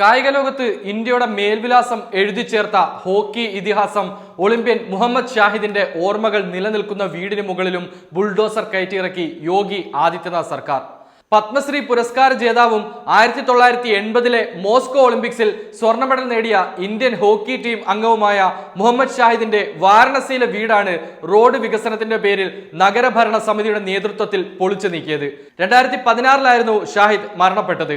കായിക ലോകത്ത് ഇന്ത്യയുടെ മേൽവിലാസം എഴുതി ചേർത്ത ഹോക്കി ഇതിഹാസം ഒളിമ്പ്യൻ മുഹമ്മദ് ഷാഹിദിന്റെ ഓർമ്മകൾ നിലനിൽക്കുന്ന വീടിന് മുകളിലും ബുൾഡോസർ കയറ്റിയിറക്കി യോഗി ആദിത്യനാഥ് സർക്കാർ. പത്മശ്രീ പുരസ്കാര ജേതാവും ആയിരത്തി തൊള്ളായിരത്തി എൺപതിലെ മോസ്കോ ഒളിമ്പിക്സിൽ സ്വർണ മെഡൽ നേടിയ ഇന്ത്യൻ ഹോക്കി ടീം അംഗവുമായ മുഹമ്മദ് ഷാഹിദിന്റെ വാരണസിയിലെ വീടാണ് റോഡ് വികസനത്തിന്റെ പേരിൽ നഗരഭരണ സമിതിയുടെ നേതൃത്വത്തിൽ പൊളിച്ചു നീക്കിയത്. രണ്ടായിരത്തി പതിനാറിലായിരുന്നു ഷാഹിദ് മരണപ്പെട്ടത്.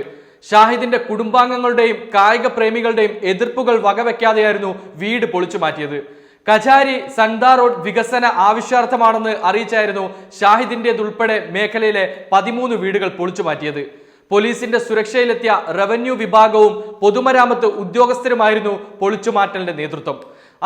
ഷാഹിദിന്റെ കുടുംബാംഗങ്ങളുടെയും കായിക പ്രേമികളുടെയും എതിർപ്പുകൾ വകവെക്കാതെയായിരുന്നു വീട് പൊളിച്ചു മാറ്റിയത്. കചാരി സന്താ റോഡ് വികസന ആവശ്യാർത്ഥമാണെന്ന് അറിയിച്ചായിരുന്നു ഷാഹിദിന്റേതുൾപ്പെടെ മേഖലയിലെ പതിമൂന്ന് വീടുകൾ പൊളിച്ചു മാറ്റിയത്. പോലീസിന്റെ സുരക്ഷയിലെത്തിയ റവന്യൂ വിഭാഗവും പൊതുമരാമത്ത് ഉദ്യോഗസ്ഥരുമായിരുന്നു പൊളിച്ചുമാറ്റലിന്റെ നേതൃത്വം.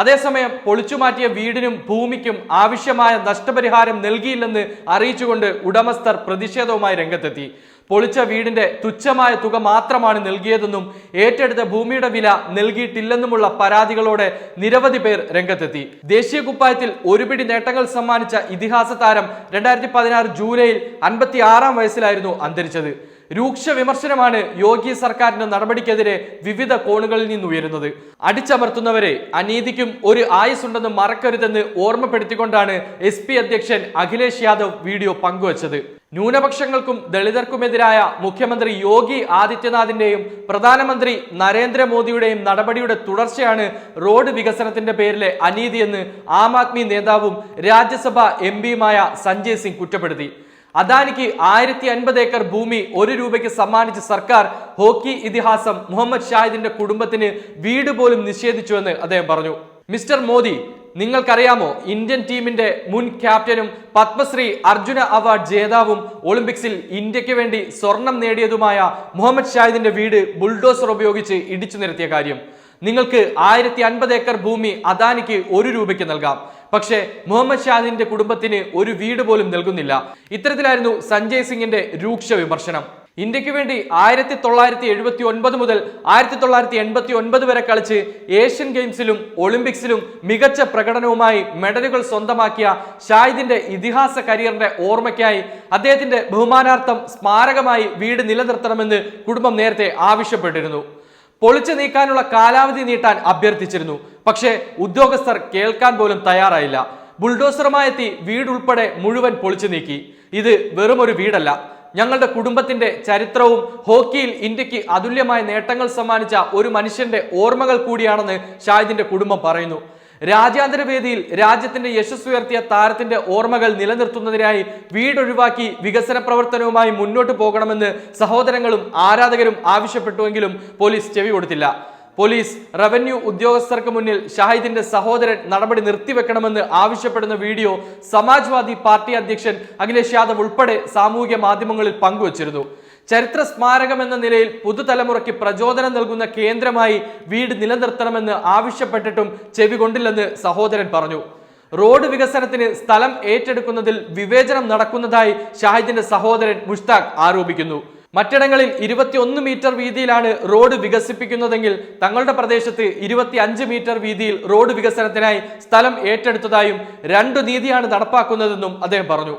അതേസമയം പൊളിച്ചുമാറ്റിയ വീടിനും ഭൂമിക്കും ആവശ്യമായ നഷ്ടപരിഹാരം നൽകിയില്ലെന്ന് അറിയിച്ചുകൊണ്ട് ഉടമസ്ഥർ പ്രതിഷേധവുമായി രംഗത്തെത്തി. പൊളിച്ച വീടിന്റെ തുച്ഛമായ തുക മാത്രമാണ് നൽകിയതെന്നും ഏറ്റെടുത്ത ഭൂമിയുടെ വില നൽകിയിട്ടില്ലെന്നുമുള്ള പരാതികളോടെ നിരവധി പേർ രംഗത്തെത്തി. ദേശീയ കുപ്പായത്തിൽ ഒരുപിടി നേട്ടങ്ങൾ സമ്മാനിച്ച ഇതിഹാസ താരം രണ്ടായിരത്തി പതിനാറ് ജൂലൈയിൽ അൻപത്തി ആറാം വയസ്സിലായിരുന്നു അന്തരിച്ചത്. രൂക്ഷ വിമർശനമാണ് യോഗി സർക്കാരിന്റെ നടപടിക്കെതിരെ വിവിധ കോണുകളിൽ നിന്നുയരുന്നത്. അടിച്ചമർത്തുന്നവരെ അനീതിക്കും ഒരു ആയുസുണ്ടെന്ന് മറക്കരുതെന്ന് ഓർമ്മപ്പെടുത്തിക്കൊണ്ടാണ് എസ് പി അധ്യക്ഷൻ അഖിലേഷ് യാദവ് വീഡിയോ പങ്കുവച്ചത്. ന്യൂനപക്ഷങ്ങൾക്കും ദളിതർക്കുമെതിരായ മുഖ്യമന്ത്രി യോഗി ആദിത്യനാഥിന്റെയും പ്രധാനമന്ത്രി നരേന്ദ്രമോദിയുടെയും നടപടിയുടെ തുടർച്ചയാണ് റോഡ് വികസനത്തിന്റെ പേരിലെ അനീതിയെന്ന് ആം ആദ്മി നേതാവും രാജ്യസഭ എം പിയുമായ സഞ്ജയ് സിംഗ് കുറ്റപ്പെടുത്തി. അദാനിക്ക് ആയിരത്തി അൻപത് ഏക്കർ ഭൂമി ഒരു രൂപയ്ക്ക് സമ്മാനിച്ച സർക്കാർ ഹോക്കി ഇതിഹാസം മുഹമ്മദ് ഷാഹിദിന്റെ കുടുംബത്തിന് വീട് പോലും നിഷേധിച്ചുവെന്ന് അദ്ദേഹം പറഞ്ഞു. മിസ്റ്റർ മോദി നിങ്ങൾക്കറിയാമോ ഇന്ത്യൻ ടീമിന്റെ മുൻ ക്യാപ്റ്റനും പത്മശ്രീ അർജുന അവാർഡ് ജേതാവും ഒളിമ്പിക്സിൽ ഇന്ത്യയ്ക്ക് വേണ്ടി സ്വർണം നേടിയതുമായ മുഹമ്മദ് ഷാഹിദിന്റെ വീട് ബുൾഡോസർ ഉപയോഗിച്ച് ഇടിച്ചു നിരത്തിയ കാര്യം. നിങ്ങൾക്ക് ആയിരത്തി അൻപത് ഏക്കർ ഭൂമി അദാനിക്ക് ഒരു രൂപയ്ക്ക് നൽകാം. പക്ഷേ മുഹമ്മദ് ഷാദിന്റെ കുടുംബത്തിന് ഒരു വീട് പോലും നൽകുന്നില്ല. ഇത്തരത്തിലായിരുന്നു സഞ്ജയ് സിംഗിന്റെ രൂക്ഷ വിമർശനം. ഇന്ത്യയ്ക്ക് വേണ്ടി ആയിരത്തി തൊള്ളായിരത്തി എഴുപത്തി ഒൻപത് മുതൽ ആയിരത്തി തൊള്ളായിരത്തി എൺപത്തി ഒൻപത് വരെ കളിച്ച് ഏഷ്യൻ ഗെയിംസിലും ഒളിമ്പിക്സിലും മികച്ച പ്രകടനവുമായി മെഡലുകൾ സ്വന്തമാക്കിയ ഷാഹിദിന്റെ ഇതിഹാസ കരിയറിന്റെ ഓർമ്മയ്ക്കായി അദ്ദേഹത്തിന്റെ ബഹുമാനാർത്ഥം സ്മാരകമായി വീട് നിലനിർത്തണമെന്ന് കുടുംബം നേരത്തെ ആവശ്യപ്പെട്ടിരുന്നു. പൊളിച്ചു നീക്കാനുള്ള കാലാവധി നീട്ടാൻ അഭ്യർത്ഥിച്ചിരുന്നു. പക്ഷേ ഉദ്യോഗസ്ഥർ കേൾക്കാൻ പോലും തയ്യാറായില്ല. ബുൾഡോസറുമായെത്തി വീടുൾപ്പെടെ മുഴുവൻ പൊളിച്ചു നീക്കി. ഇത് വെറുമൊരു വീടല്ല. ഞങ്ങളുടെ കുടുംബത്തിന്റെ ചരിത്രവും ഹോക്കിയിൽ ഇന്ത്യയ്ക്ക് അതുല്യമായ നേട്ടങ്ങൾ സമ്മാനിച്ച ഒരു മനുഷ്യന്റെ ഓർമ്മകൾ കൂടിയാണെന്ന് ഷാഹിദിന്റെ കുടുംബം പറയുന്നു. രാജ്യാന്തര വേദിയിൽ രാജ്യത്തിന്റെ യശസ് ഉയർത്തിയ താരത്തിന്റെ ഓർമ്മകൾ നിലനിർത്തുന്നതിനായി വീടൊഴിവാക്കി വികസന പ്രവർത്തനവുമായി മുന്നോട്ട് പോകണമെന്ന് സഹോദരങ്ങളും ആരാധകരും ആവശ്യപ്പെട്ടുവെങ്കിലും പോലീസ് ചെവി കൊടുത്തില്ല. പോലീസ് റവന്യൂ ഉദ്യോഗസ്ഥർക്ക് മുന്നിൽ ഷാഹിദിന്റെ സഹോദരൻ നടപടി നിർത്തിവെക്കണമെന്ന് ആവശ്യപ്പെടുന്ന വീഡിയോ സമാജ്വാദി പാർട്ടി അധ്യക്ഷൻ അഖിലേഷ് യാദവ് ഉൾപ്പെടെ സാമൂഹിക മാധ്യമങ്ങളിൽ പങ്കുവച്ചിരുന്നു. ചരിത്ര സ്മാരകം എന്ന നിലയിൽ പുതുതലമുറയ്ക്ക് പ്രചോദനം നൽകുന്ന കേന്ദ്രമായി വീട് നിലനിർത്തണമെന്ന് ആവശ്യപ്പെട്ടിട്ടും ചെവി കൊണ്ടില്ലെന്ന് സഹോദരൻ പറഞ്ഞു. റോഡ് വികസനത്തിന് സ്ഥലം ഏറ്റെടുക്കുന്നതിൽ വിവേചനം നടക്കുന്നതായി ഷാഹിദിന്റെ സഹോദരൻ മുഷ്താഖ് ആരോപിക്കുന്നു. മറ്റിടങ്ങളിൽ ഇരുപത്തിയൊന്ന് മീറ്റർ വീതിയിലാണ് റോഡ് വികസിപ്പിക്കുന്നതെങ്കിൽ തങ്ങളുടെ പ്രദേശത്ത് ഇരുപത്തി അഞ്ച് മീറ്റർ വീതിയിൽ റോഡ് വികസനത്തിനായി സ്ഥലം ഏറ്റെടുത്തതായും രണ്ടു നീതിയാണ് നടപ്പാക്കുന്നതെന്നും അദ്ദേഹം പറഞ്ഞു.